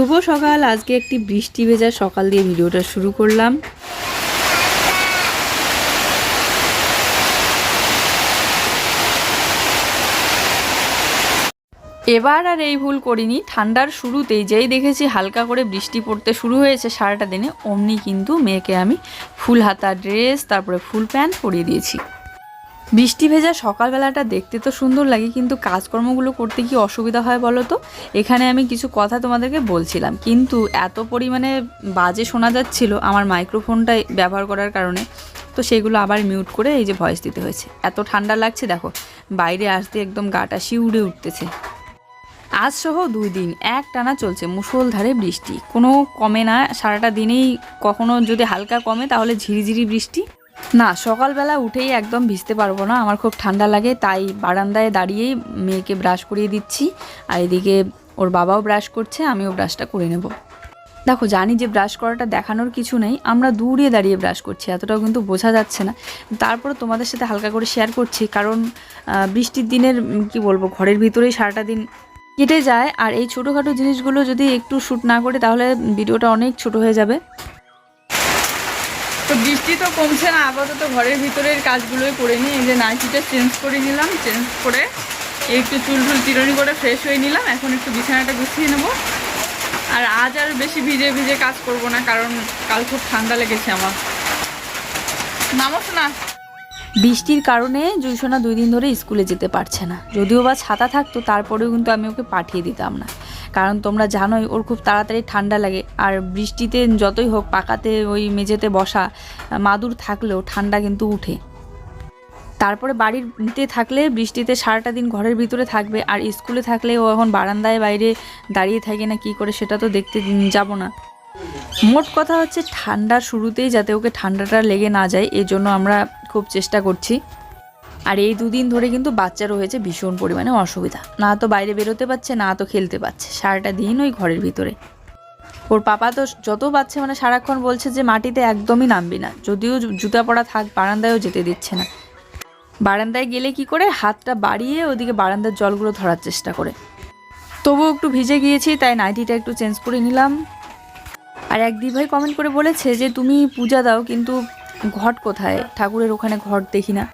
শুভ সকাল। আজকে একটি বৃষ্টি ভেজা সকাল দিয়ে ভিডিওটা শুরু করলাম। এবার আর এই ভুল করিনি। ঠান্ডার শুরুতেই যেই দেখেছি হালকা করে বৃষ্টি পড়তে শুরু হয়েছে সারাটা দিনে, অমনি কিন্তু মেয়েকে আমি ফুল হাতা ড্রেস, তারপরে ফুল প্যান্ট পরিয়ে দিয়েছি। বৃষ্টি ভেজা সকালবেলাটা দেখতে তো সুন্দর লাগে, কিন্তু কাজকর্মগুলো করতে কি অসুবিধা হয় বলো তো? এখানে আমি কিছু কথা তোমাদেরকে বলছিলাম, কিন্তু এত পরিমাণে বাজে শোনা যাচ্ছিল আমার মাইক্রোফোনটা ব্যবহার করার কারণে, তো সেগুলো আবার মিউট করে এই যে ভয়েস দিতে হয়েছে। এত ঠান্ডা লাগছে, দেখো, বাইরে আসতে একদম গাটা শিউড়ে উঠতেছে। আজ সহ দুই দিন, এক টানা চলছে মুষলধারে বৃষ্টি। কোনো কমে না, সারাটা দিনেই কখনো যদি হালকা কমে, তাহলে ঝিরিঝিরি বৃষ্টি। না, সকালবেলা উঠেই একদম ভিজতে পারব না। আমার খুব ঠান্ডা লাগে, তাই বারান্দায় দাঁড়িয়েই মেয়েকে ব্রাশ করিয়ে দিচ্ছি। আর এদিকে ওর বাবাও ব্রাশ করছে, আমিও ব্রাশটা করে নেব। দেখো, জানি যে ব্রাশ করাটা দেখানোর কিছু নেই, আমরা দূরে দাঁড়িয়ে ব্রাশ করছি, এতটাও কিন্তু বোঝা যাচ্ছে না। তারপরে তোমাদের সাথে হালকা করে শেয়ার করছি, কারণ বৃষ্টির দিনের কি বলব, ঘরের ভিতরেই সারাটা দিন কেটে যায়। আর এই ছোটোখাটো জিনিসগুলো যদি একটু শ্যুট না করে, তাহলে ভিডিওটা অনেক ছোট হয়ে যাবে। তো বৃষ্টি তো কমছে না, আপাতত ঘরের ভিতরের কাজগুলোই করে নিই। এই যে নাইটিটা চেঞ্জ করে নিলাম, চেঞ্জ করে একটু চুল টুল চিরনি করে ফ্রেশ হয়ে নিলাম। এখন একটু বিছানাটা গুছিয়ে নেব। আর আজ আর বেশি ভিজে ভিজে কাজ করব না, কারণ কাল খুব ঠান্ডা লেগেছে আমার। নামস না বৃষ্টির কারণে জুইসোনা দুই দিন ধরে স্কুলে যেতে পারছে না। যদিও বা ছাতা থাকতো, তারপরেও কিন্তু আমি ওকে পাঠিয়ে দিতাম না। কারণ তোমরা জানোই, ওর খুব তাড়াতাড়ি ঠান্ডা লাগে। আর বৃষ্টিতে যতই হোক, পাকাতে ওই মেঝেতে বসা মাদুর থাকলেও ঠান্ডা কিন্তু উঠে। তারপরে বাড়িতে থাকলে, বৃষ্টিতে সারাটা দিন ঘরের ভিতরে থাকবে, আর স্কুলে থাকলে ও এখন বারান্দায় বাইরে দাঁড়িয়ে থাকে না, কি করে সেটা তো দেখতে যাব না। মোট কথা হচ্ছে ঠান্ডার শুরুতেই যাতে ওকে ঠান্ডাটা লেগে না যায় এই জন্য আমরা খুব চেষ্টা করছি। আর এই দুদিন ধরে কিন্তু বাচ্চারও হয়েছে ভীষণ পরিমাণে অসুবিধা। না তো বাইরে বেরোতে পারছে, না তো খেলতে পারছে, সারাটা দিন ওই ঘরের ভিতরে। ওর পাপা তো যত বাচ্চা মানে সারাক্ষণ বলছে যে মাটিতে একদমই নামবি না, যদিও জুতা পরা থাক, বারান্দায়ও যেতে দিচ্ছে না। বারান্দায় গেলে কি করে, হাতটা বাড়িয়ে ওদিকে বারান্দার জলগুলো ধরার চেষ্টা করে। তবুও একটু ভিজে গিয়েছি, তাই নাইটিটা একটু চেঞ্জ করে নিলাম। আর এক দিভাই কমেন্ট করে বলেছে যে, তুমি পূজা দাও, কিন্তু ঘট কোথায়? ঠাকুরের ওখানে ঘট দেখি না।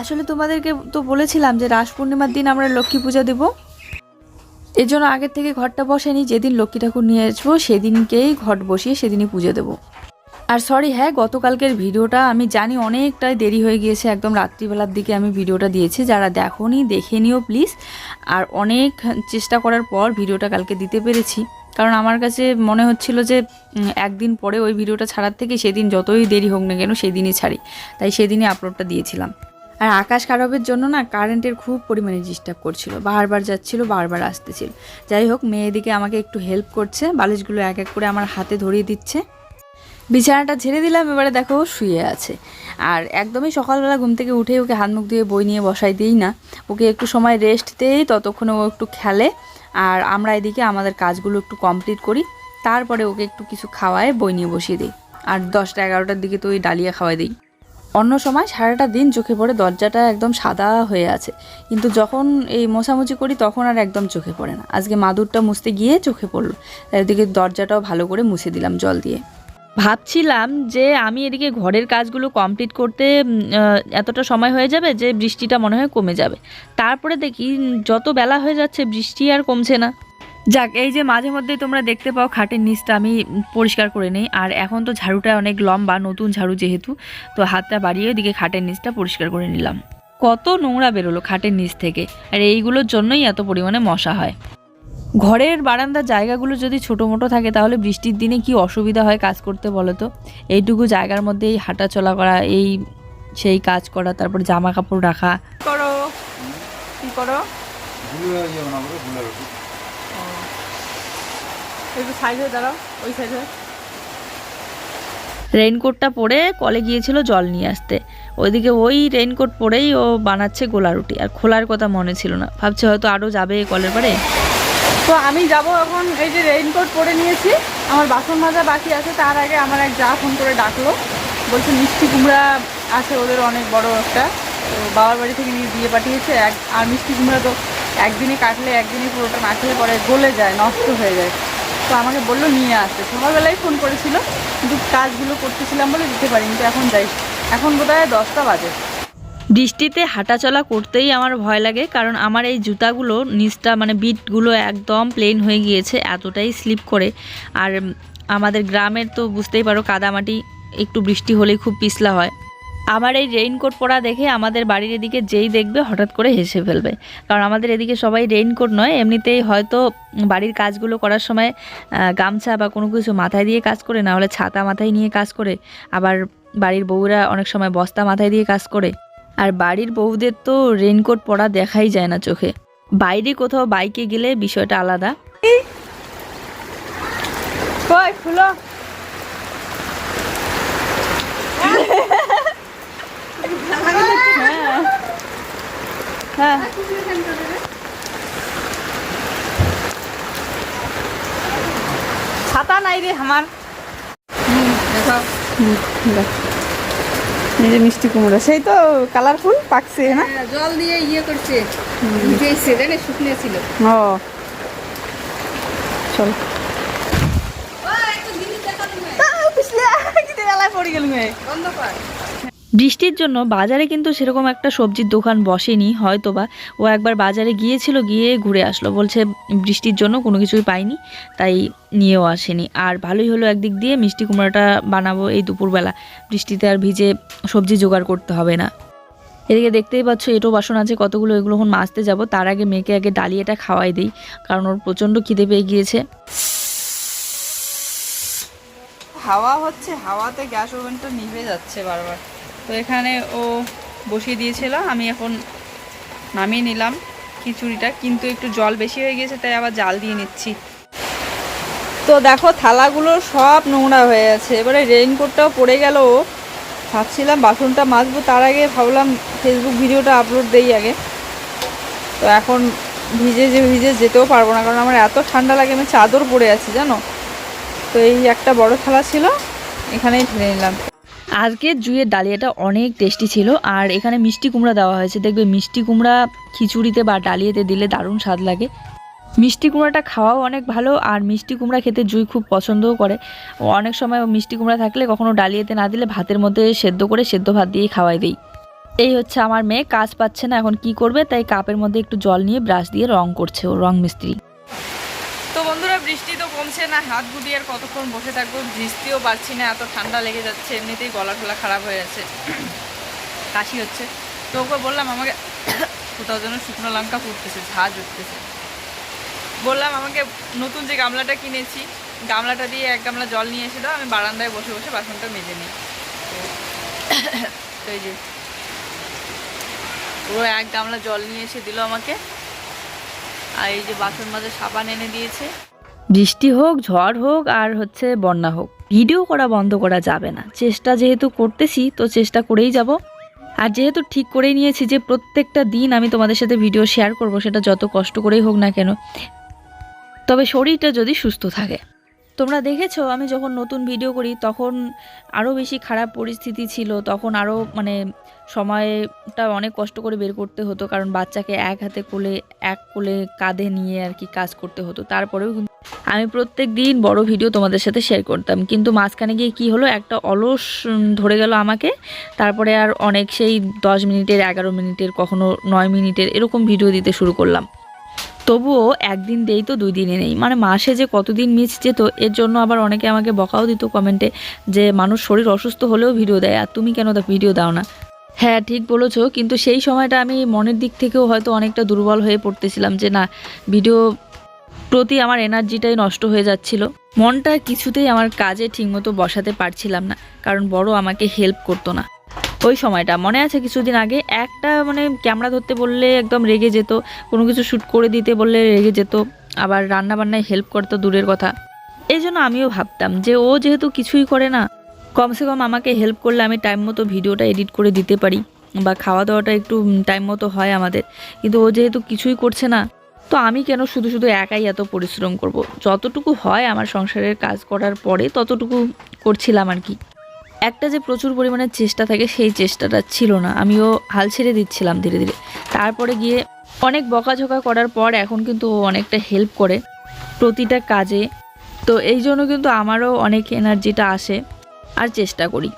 আসলে তোমাদেরকে তো বলেছিলাম যে রাস পূর্ণিমার দিন আমরা লক্ষ্মী পূজা দেব। এর জন্য আগের থেকে ঘরটা বসেনি যেদিন লক্ষ্মী ঠাকুর নিয়ে আসব সেদিনকেই ঘট বসিয়ে সেদিনই পুজো দেবো। আর সরি হ্যাঁ গতকালকের ভিডিওটা আমি জানি অনেকটাই দেরি হয়ে গিয়েছে, একদম রাত্রিবেলার দিকে আমি ভিডিওটা দিয়েছি, যারা দেখোনি দেখে নিও প্লিজ আর অনেক চেষ্টা করার পর ভিডিওটা কালকে দিতে পেরেছি, কারণ আমার কাছে মনে হচ্ছিল যে একদিন পরে ওই ভিডিওটা ছাড়ার থেকে সেদিন যতই দেরি হোক না কেন সেদিনই ছাড়ি, তাই সেদিনই আপলোডটা দিয়েছিলাম। আর আকাশ খারাপের জন্য না কারেন্টের খুব পরিমাণে ডিস্টার্ব করছিল। বারবার যাচ্ছিল, বারবার আসতেছিল। যাই হোক মেয়েদিকে আমাকে একটু হেল্প করছে। বালিশগুলো এক এক করে আমার হাতে ধরিয়ে দিচ্ছে। বিছানাটা ঝেড়ে দিলাম, এবারে দেখো শুয়ে আছে। আর একদমই সকালবেলা ঘুম থেকে উঠে ওকে হাত মুখ দিয়ে বই নিয়ে বসাই দিই না। ওকে একটু সময় রেস্ট দেই, ততক্ষণে ও একটু খেলে। আর আমরা এদিকে আমাদের কাজগুলো একটু কমপ্লিট করি। তারপরে ওকে একটু কিছু খাওয়ায় বই নিয়ে বসিয়ে দিই। আর দশটা এগারোটার দিকে তো ওই ডালিয়া খাওয়াই দিই। অন্য সময় সারাটা দিন চোখে পড়ে দরজাটা একদম সাদা হয়ে আছে। কিন্তু যখন এই মোছামুছি করি, তখন আর একদম চোখে পড়ে না। আজকে মাদুরটা মুছতে গিয়ে চোখে পড়ল। তাই দরজাটাও ভালো করে মুছে দিলাম জল দিয়ে। ভাবছিলাম যে আমি এদিকে ঘরের কাজগুলো কমপ্লিট করতে এতটা সময় হয়ে যাবে যে বৃষ্টিটা মনে হয় কমে যাবে। তারপরে দেখি যত বেলা হয়ে যাচ্ছে বৃষ্টি আর কমছে না। যাক এই যে মাঝে মধ্যেই তোমরা দেখতে পাও খাটের নিচটা আমি পরিষ্কার করে নিই। আর এখন তো ঝাড়ুটা অনেক লম্বা নতুন ঝাড়ু যেহেতু তো হাতটা বাড়িয়ে ওদিকে খাটের নিচটা পরিষ্কার করে নিলাম। কত নোংরা বেরোলো খাটের নিচ থেকে আর এইগুলোর জন্যই এত পরিমাণে মশা হয়। ঘরের বারান্দার জায়গাগুলো যদি ছোটো মোটো থাকে তাহলে বৃষ্টির দিনে কি অসুবিধা হয় কাজ করতে বলো তো? এইটুকু জায়গার মধ্যে এই হাঁটা চলা করা এই সেই কাজ করা তারপর জামা কাপড় রাখা করো? কি করো গুলো ইয়ে বানাবো গুলো রুটি একটু সাইড হয়ে দাঁড়াও ওই সাইড হয়ে। রেইনকোটটা পরে কলে গিয়েছিল জল নিয়ে আসতে। ওইদিকে ওই রেইনকোট পরেই ও বানাচ্ছে গোলা রুটি। আর খোলার কথা মনে ছিল না। ভাবছে হয়তো আরও যাবে কলের পারে তো আমি যাব এখন এই যে রেইনকোট পরে নিয়েছি। আমার বাসন মাজা বাকি আছে তার আগে আমার এক যা ফোন করে ডাকলো। বলছে মিষ্টি কুমড়া আছে ওদের অনেক বড় একটা। তো বাবার বাড়ি থেকে নিয়ে দিয়ে পাঠিয়েছে। এক আর মিষ্টি কুমড়া তো একদিনে কাটলে একদিনে পুরোটা না খেলে পরে গলে যায় নষ্ট হয়ে যায়। তো আমাকে বলল নিয়ে আসতে। সকালবেলায় ফোন করেছিল, কিন্তু কাজগুলো করতেছিলাম বলে দিতে পারিনি, তো এখন যাই। এখন বোধহয় দশটা বাজে। বৃষ্টিতে হাঁটাচলা করতেই আমার ভয় লাগে, কারণ আমার এই জুতাগুলো, নিচটা মানে বিটগুলো একদম প্লেন হয়ে গিয়েছে, এতটাই স্লিপ করে। আর আমাদের গ্রামের তো বুঝতেই পারো, কাদামাটি একটু বৃষ্টি হলেই খুব পিছলা হয়। আমার এই রেইনকোট পরা দেখে আমাদের বাড়ির এদিকে যেই দেখবে হঠাৎ করে হেসে ফেলবে। কারণ আমাদের এদিকে সবাই রেইনকোট নয়, এমনিতেই হয়তো বাড়ির কাজগুলো করার সময় গামছা বা কোনো কিছু মাথায় দিয়ে কাজ করে, না হলে ছাতা মাথায় নিয়ে কাজ করে। আবার বাড়ির বউরা অনেক সময় বস্তা মাথায় দিয়ে কাজ করে। আর বাড়ির বউদের তো রেইনকোট পরা দেখাই যায় না চোখে। বাইরে কোথাও বাইকে গেলে বিষয়টা আলাদা। খুলো। হ্যাঁ। ছাতা নাই রে আমার। এই যে মিষ্টি কুমড়ো সেই তো কালারফুল পাকছে না? হ্যাঁ, জল দিয়ে ইয়ে করছে। ভিজেছে জানে শুকনো ছিল। ও। চল। পড়ে গেল বন্ধ কর। বৃষ্টির জন্য বাজারে কিন্তু সেরকম একটা সবজির দোকান বসেনি, হয়তোবা। ও একবার বাজারে গিয়েছিল, গিয়ে ঘুরে আসলো। বলছে বৃষ্টির জন্য কোনো কিছুই পাইনি, তাই নিয়েও আসেনি। আর ভালোই হলো একদিক দিয়ে মিষ্টি কুমড়োটা বানাবো এই দুপুরবেলা। বৃষ্টিতে আর ভিজে সবজি জোগাড় করতে হবে না। এদিকে দেখতেই পাচ্ছ, এটো বাসন আছে কতগুলো, এগুলো এখন মাজতে যাব। তার আগে মেয়েকে আগে ডালিয়াটা খাওয়াই দিই, কারণ ওর প্রচণ্ড খিদে পেয়ে গিয়েছে। হাওয়া হচ্ছে, হাওয়াতে গ্যাস ওভেনটা নিভে যাচ্ছে বারবার। তো এখানে ও বসিয়ে দিয়েছিল, আমি এখন নামিয়ে নিলাম খিচুড়িটা, কিন্তু একটু জল বেশি হয়ে গেছে তাই আবার জাল দিয়ে নিচ্ছি। তো দেখো থালাগুলো সব নোংরা হয়ে আছে, এবারে রেইনকোটটাও পড়ে গেল ভাবছিলাম বাসনটা মাজবো, তার আগে ভাবলাম ফেসবুক ভিডিওটা আপলোড দেই আগে। তো এখন ভিজে যে ভিজে যেতেও পারব না, কারণ আমার এত ঠান্ডা লাগে, আমি চাদর পরে আছি, জানো? তো এই একটা বড় থালা ছিল, এখানেই ঢেলে নিলাম। আজকে জুয়ের ডালিয়াটা অনেক টেস্টি ছিল, আর এখানে মিষ্টি কুমড়া দেওয়া হয়েছে। দেখবে মিষ্টি কুমড়া খিচুড়িতে বা ডালিয়াতে দিলে দারুণ স্বাদ লাগে। মিষ্টি কুমড়াটা খাওয়াও অনেক ভালো, আর মিষ্টি কুমড়া খেতে জুই খুব পছন্দও করে। অনেক সময় মিষ্টি কুমড়া থাকলে কখনো ডালিয়াতে না দিলে ভাতের মধ্যে সেদ্ধ করে সেদ্ধ ভাত দিয়ে খাওয়াই দিই। এই হচ্ছে আমার মেয়ে, কাজ পাচ্ছে না, এখন কি করবে? তাই কাপের মধ্যে একটু জল নিয়ে ব্রাশ দিয়ে রং করছে ও, রং মিস্ত্রি। তো বন্ধুরা, বৃষ্টি তো কমছে না, হাত গুটিয়ে আর কতক্ষণ বসে থাকব বৃষ্টিও পারছি না, এত ঠান্ডা লেগে যাচ্ছে, এমনিতেই গলা টলা খারাপ হয়ে যাচ্ছে। কাশি হচ্ছে। তো ওকে বললাম আমাকে কোথাও যেন শুকনো লঙ্কা ফুটতেছে, ঝাঁজ উঠতেছে। বললাম আমাকে নতুন যে গামলাটা কিনেছি, গামলাটা দিয়ে এক গামলা জল নিয়ে এসে দাও, আমি বারান্দায় বসে বসে বাসনটা মেজে নিই। তো এই যে পুরো এক গামলা জল নিয়ে এসে দিল আমাকে। আর এই যে বাসন মাঝে সাবান এনে দিয়েছে। বৃষ্টি হোক, ঝড় হোক, আর হচ্ছে বন্যা হোক, ভিডিও করা বন্ধ করা যাবে না। চেষ্টা যেহেতু করতেছি, তো চেষ্টা করেই যাব। আর যেহেতু ঠিক করেই নিয়েছি যে প্রত্যেকটা দিন আমি তোমাদের সাথে ভিডিও শেয়ার করব, সেটা যত কষ্ট করেই হোক না কেন, তবে শরীরটা যদি সুস্থ থাকে। তোমরা দেখেছ, আমি যখন নতুন ভিডিও করি, তখন আরও বেশি খারাপ পরিস্থিতি ছিল, তখন আরও মানে সময়টা অনেক কষ্ট করে বের করতে হতো, কারণ বাচ্চাকে এক হাতে কোলে, এক কোলে কাঁধে নিয়ে আর কি কাজ করতে হতো। তারপরেও কিন্তু আমি প্রত্যেক দিন বড় ভিডিও তোমাদের সাথে শেয়ার করতাম। কিন্তু মাঝখানে গিয়ে কি হলো, একটা অলস ধরে গেল আমাকে। তারপরে আর অনেক সেই দশ মিনিটের, এগারো মিনিটের, কখনো নয় মিনিটের এরকম ভিডিও দিতে শুরু করলাম। তবুও একদিন দেই তো দুই দিনে নেই। মানে মাসে যে কতদিন মিস যেত, এর জন্য আবার অনেকে আমাকে বকাও দিত কমেন্টে যে মানুষ শরীর অসুস্থ হলেও ভিডিও দেয়, আর তুমি কেন তা ভিডিও দাও না? হ্যাঁ ঠিক বলেছ, কিন্তু সেই সময়টা আমি মনের দিক থেকেও হয়তো অনেকটা দুর্বল হয়ে পড়তেছিলাম যে না, ভিডিও প্রতি আমার এনার্জিটাই নষ্ট হয়ে যাচ্ছিল। মনটা কিছুতেই আমার কাজে ঠিকমতো বসাতে পারছিলাম না, কারণ বড় আমাকে হেল্প করতো না। ওই সময়টা। মনে আছে কিছুদিন আগে? একটা মানে ক্যামেরা ধরতে বললে একদম রেগে যেত। কোনো কিছু শ্যুট করে দিতে বললে রেগে যেত। আবার রান্না বান্নায় হেল্প করতো দূরের কথা। এই জন্য আমিও ভাবতাম যে ও যেহেতু কিছুই করে না, কমসে কম আমাকে হেল্প করলে আমি টাইম মতো ভিডিওটা এডিট করে দিতে পারি বা খাওয়া দাওয়াটা একটু টাইম মতো হয় আমাদের। কিন্তু ও যেহেতু কিছুই করছে না, তো আমি কেন শুধু শুধু একাই এত পরিশ্রম করব। যতটুকু হয় আমার সংসারের কাজ করার পরে ততটুকু করছিলাম আর কি। একটা যে প্রচুর পরিমাণে চেষ্টা থাকে, সেই চেষ্টাটা ছিল না। আমিও হাল ছেড়ে দিচ্ছিলাম ধীরে ধীরে। তারপরে গিয়ে অনেক বকাঝোকা করার পর এখন কিন্তু ও অনেকটা হেল্প করে প্রতিটা কাজে। তো এই জন্য কিন্তু আমারও অনেক এনার্জিটা আসে আর চেষ্টা করি।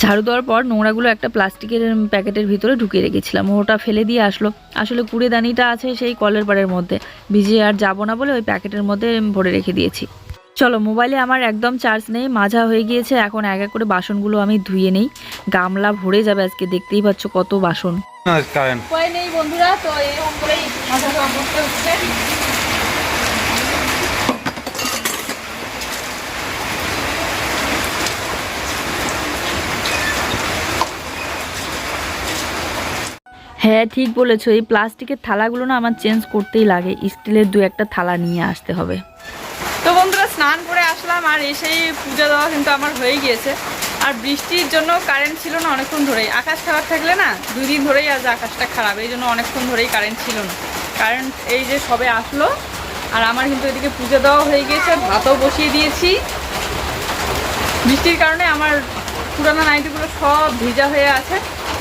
ঝাড়ু দেওয়ার পর নোংরাগুলো একটা প্লাস্টিকের প্যাকেটের ভিতরে ঢুকিয়ে রেখেছিলাম। ওটা ফেলে দিয়ে আসলো। আসলে কুড়েদানিটা আছে সেই কলের পাড়ের মধ্যে। ভিজে আর যাব না বলে ওই প্যাকেটের মধ্যে ভরে রেখে দিয়েছি। চলো মোবাইলে আমার একদম চার্জ নেই মাঝা হয়ে গিয়েছে এখন এক এক করে বাসনগুলো আমি ধুয়ে নেই। গামলা ভরে যাবে আজকে দেখতেই পাচ্ছ কত বাসন। নেই বন্ধুরা তো এরকম করেই মাথা খাওয়া করতে হচ্ছে। হ্যাঁ ঠিক বলেছ এই প্লাস্টিকের থালাগুলো না আমার চেঞ্জ করতেই লাগে। স্টিলের দু একটা থালা নিয়ে আসতে হবে। তো বন্ধুরা, স্নান করে আসলাম আর এসেই পূজা দেওয়া কিন্তু আমার হয়ে গিয়েছে। আর বৃষ্টির জন্য কারেন্ট ছিল না অনেকক্ষণ ধরেই। আকাশ খারাপ থাকলে না দুই দিন ধরেই আজ আকাশটা খারাপ। এই জন্য অনেকক্ষণ ধরেই কারেন্ট ছিল না। কারেন্ট এই যে সবে আসলো, আর আমার কিন্তু এদিকে পূজা দেওয়া হয়ে গিয়েছে, ভাতও বসিয়ে দিয়েছি। বৃষ্টির কারণে আমার পুরানো নাইটিগুলো সব ভিজা হয়ে আছে।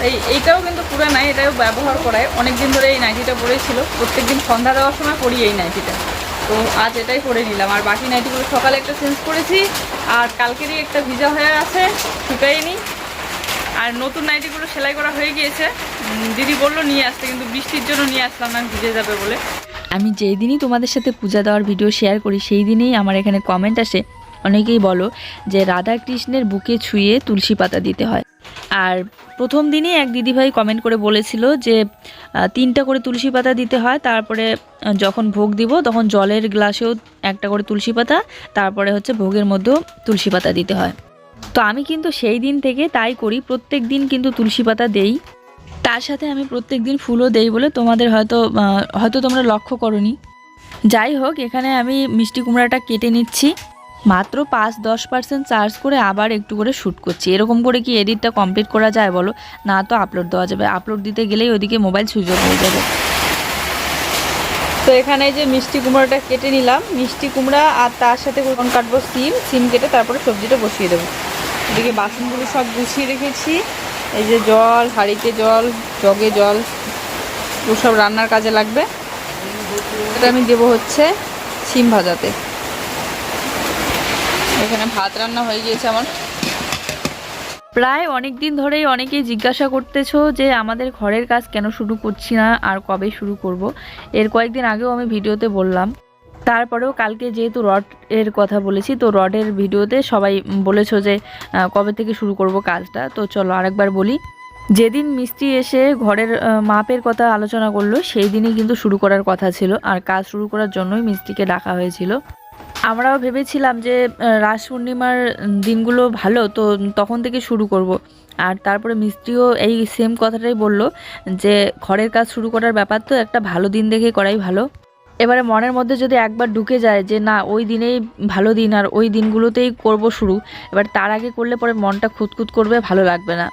এই, এইটাও কিন্তু পুরানাই এটাও ব্যবহার করায়। অনেক দিন ধরে এই নাইটিটা পরেছিল প্রত্যেকদিন সন্ধ্যা দেওয়ার সময় পরি এই নাইটিটা। তো আজ এটাই পরে নিলাম। আর বাকি নাইটিগুলো সকালে একটা চেঞ্জ করেছি, আর কালকেরই একটা ভিজা হয়ে আছে শুকাইনি আর নতুন নাইটিগুলো সেলাই করা হয়ে গিয়েছে। দিদি বলল নিয়ে আসতে, কিন্তু বৃষ্টির জন্য নিয়ে আসলাম না, ভিজে যাবে বলে। আমি যেই দিনই তোমাদের সাথে পূজা দেওয়ার ভিডিও শেয়ার করি সেই দিনেই আমার এখানে কমেন্ট আসে। অনেকেই বলো যে রাধা কৃষ্ণের বুকে ছুঁয়ে তুলসী পাতা দিতে হয়। আর প্রথম দিনই এক দিদিভাই কমেন্ট করে বলেছিল যে তিনটা করে তুলসী পাতা দিতে হয়, তারপরে যখন ভোগ দিব তখন জলের গ্লাসেও একটা করে তুলসী পাতা, তারপরে হচ্ছে ভোগের মধ্যেও তুলসী পাতা দিতে হয়। তো আমি কিন্তু সেই দিন থেকে তাই করি, প্রত্যেক দিন কিন্তু তুলসী পাতা দেই। তার সাথে আমি প্রত্যেক দিন ফুলও দেই বলে তোমাদের হয়তো হয়তো তোমরা লক্ষ্য করনি। যাই হোক, এখানে আমি মিষ্টি কুমড়াটা কেটে নিচ্ছি। মাত্র পাঁচ দশ পার্সেন্ট চার্জ করে আবার একটু করে শ্যুট করছি। এরকম করে কি এডিটটা কমপ্লিট করা যায় বলো? না তো আপলোড দেওয়া যাবে। আপলোড দিতে গেলেই ওদিকে মোবাইল সুইচ অফ হয়ে যাবে। তো এখানে যে মিষ্টি কুমড়োটা কেটে নিলাম। মিষ্টি কুমড়া আর তার সাথে কোন কাটবো সিম সিম কেটে তারপরে সবজিটা বসিয়ে দেবো। এদিকে বাসনগুলো সব গুছিয়ে রেখেছি। এই যে জল, হাঁড়িতে জল, জগে জল, ওসব রান্নার কাজে লাগবে। এটা আমি দেবো হচ্ছে সিম ভাজাতে। এখানে ভাত রান্না হয়ে গিয়েছে আমার। প্রায় অনেক দিন ধরেই অনেকেই জিজ্ঞাসা করতেছো যে আমাদের ঘরের কাজ কেন শুরু করছি না আর কবে শুরু করব। এর কয়েকদিন আগেও আমি ভিডিওতে বললাম। তারপরেও কালকে যেহেতু রড এর কথা বলেছি, তো রডের ভিডিওতে সবাই বলেছ যে কবে থেকে শুরু করব কাজটা। তো চলো আরেকবার বলি। যেদিন মিস্ত্রি এসে ঘরের মাপের কথা আলোচনা করল, সেই দিনই কিন্তু শুরু করার কথা ছিল। আর কাজ শুরু করার জন্যই মিস্ত্রিকে ডাকা হয়েছিল। আমরাও ভেবেছিলাম যে রাস পূর্ণিমার দিনগুলো ভালো, তো তখন থেকে শুরু করব। আর তারপরে মিস্ত্রিও এই সেম কথাটাই বলল, যে ঘরের কাজ শুরু করার ব্যাপার তো, একটা ভালো দিন দেখে করাই ভালো। এবারে মনের মধ্যে যদি একবার ঢুকে যায় যে, না, ওই দিনেই ভালো দিন আর ওই দিনগুলোতেই করব শুরু, এবার তার আগে করলে পরে মনটা খুঁতখুত করবে, ভালো লাগবে না।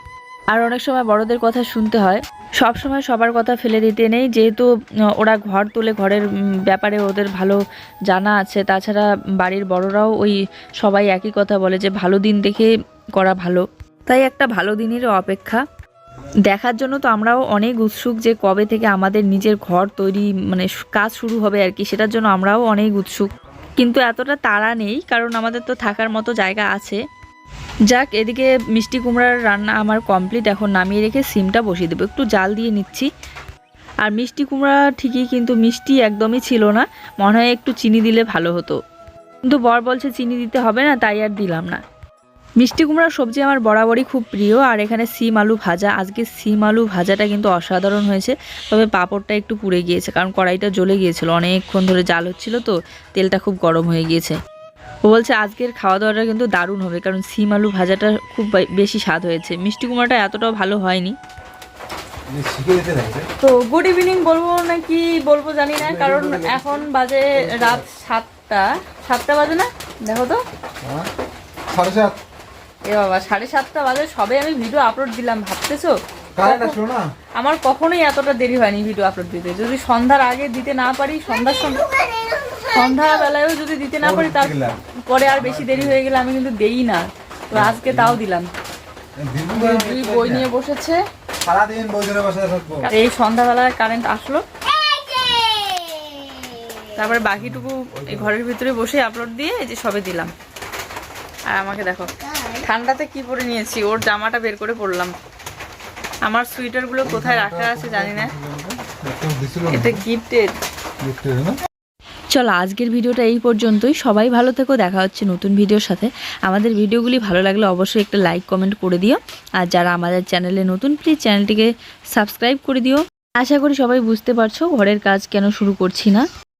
আর অনেক সময় বড়দের কথা শুনতে হয় সব সময় সবার কথা ফেলে দিতে নেই। যেহেতু ওরা ঘর তোলে ঘরের ব্যাপারে ওদের ভালো জানা আছে, তাছাড়া বাড়ির বড়রাও ওই সবাই একই কথা বলে যে ভালো দিন দেখে করা ভালো। তাই একটা ভালো দিনেরও অপেক্ষা। দেখার জন্য তো আমরাও অনেক উৎসুক যে কবে থেকে আমাদের নিজের ঘর তৈরি মানে কাজ শুরু হবে আর কি, সেটার জন্য আমরাও অনেক উৎসুক। কিন্তু এতটা তাড়া নেই, কারণ আমাদের তো থাকার মতো জায়গা আছে। যাক, এদিকে মিষ্টি কুমড়ার রান্না আমার কমপ্লিট এখন নামিয়ে রেখে সিমটা বসিয়ে দেবো। একটু জাল দিয়ে নিচ্ছি। আর মিষ্টি কুমড়া ঠিকই কিন্তু মিষ্টি একদমই ছিল না। মনে হয় একটু চিনি দিলে ভালো হতো। কিন্তু বর বলছে চিনি দিতে হবে না, তাই আর দিলাম না। মিষ্টি কুমড়ার সবজি আমার বরাবরই খুব প্রিয়, আর এখানে সিম আলু ভাজা। আজকে সিম আলু ভাজাটা কিন্তু অসাধারণ হয়েছে। তবে পাঁপড়টা একটু পুড়ে গিয়েছে, কারণ কড়াইটা জ্বলে গিয়েছিল। অনেকক্ষণ ধরে জাল হচ্ছিল তো, তেলটা খুব গরম হয়ে গিয়েছে। ও বলছে আজকের খাওয়া দাওয়াটা কিন্তু দারুণ হবে কারণ সিম আলু ভাজাটা খুব বেশি স্বাদ হয়েছে। মিষ্টি কুমড়াটা এতটাও ভালো হয়নি। লাগবে তো গুড ইভিনিং বলব নাকি বলব জানি না কারণ এখন বাজে রাত সাতটা। সাতটা বাজে না? দেখো তো। হ্যাঁ? সাড়ে সাত। এ বাবা সাড়ে সাতটা বাজে সবে আমি ভিডিও আপলোড দিলাম ভাবতেছো? আমার কখনোই এতটা দেরি হয়নি ভিডিও আপলোড দিতে। যদি সন্ধ্যার আগে দিতে না পারি সন্ধ্যার সময় সন্ধ্যা বেলায়ও যদি দিতে না পারি তার পরে আর বেশি দেরি হয়ে গেলে আমি কিন্তু দেই না। তো আজকে তাও দিলাম। দুই বই নিয়ে বসেছে। সারাদিন বই ধরে বসে থাকব। আর এই সন্ধ্যাবেলায় কারেন্ট আসলো। তারপরে বাকিটুকু এই ঘরের ভিতরে বসে আপলোড দিয়ে এই যে সবে দিলাম। আর আমাকে দেখো ঠান্ডাতে কি পরে নিয়েছি? ওর জামাটা বের করে পরলাম। আমার সোয়েটারগুলো কোথায় রাখা আছে জানি না। এটা গিফটেড চলো আজকের ভিডিওটা এই পর্যন্তই। সবাই ভালো থেকো, দেখা হচ্ছে নতুন ভিডিওর সাথে। আমাদের ভিডিওগুলি ভালো লাগলে অবশ্যই একটা লাইক কমেন্ট করে দিও। আর যারা আমাদের চ্যানেলে নতুন প্লিজ চ্যানেলটিকে সাবস্ক্রাইব করে দিও। আশা করি সবাই বুঝতে পারছ ঘরের কাজ কেন শুরু করছি না।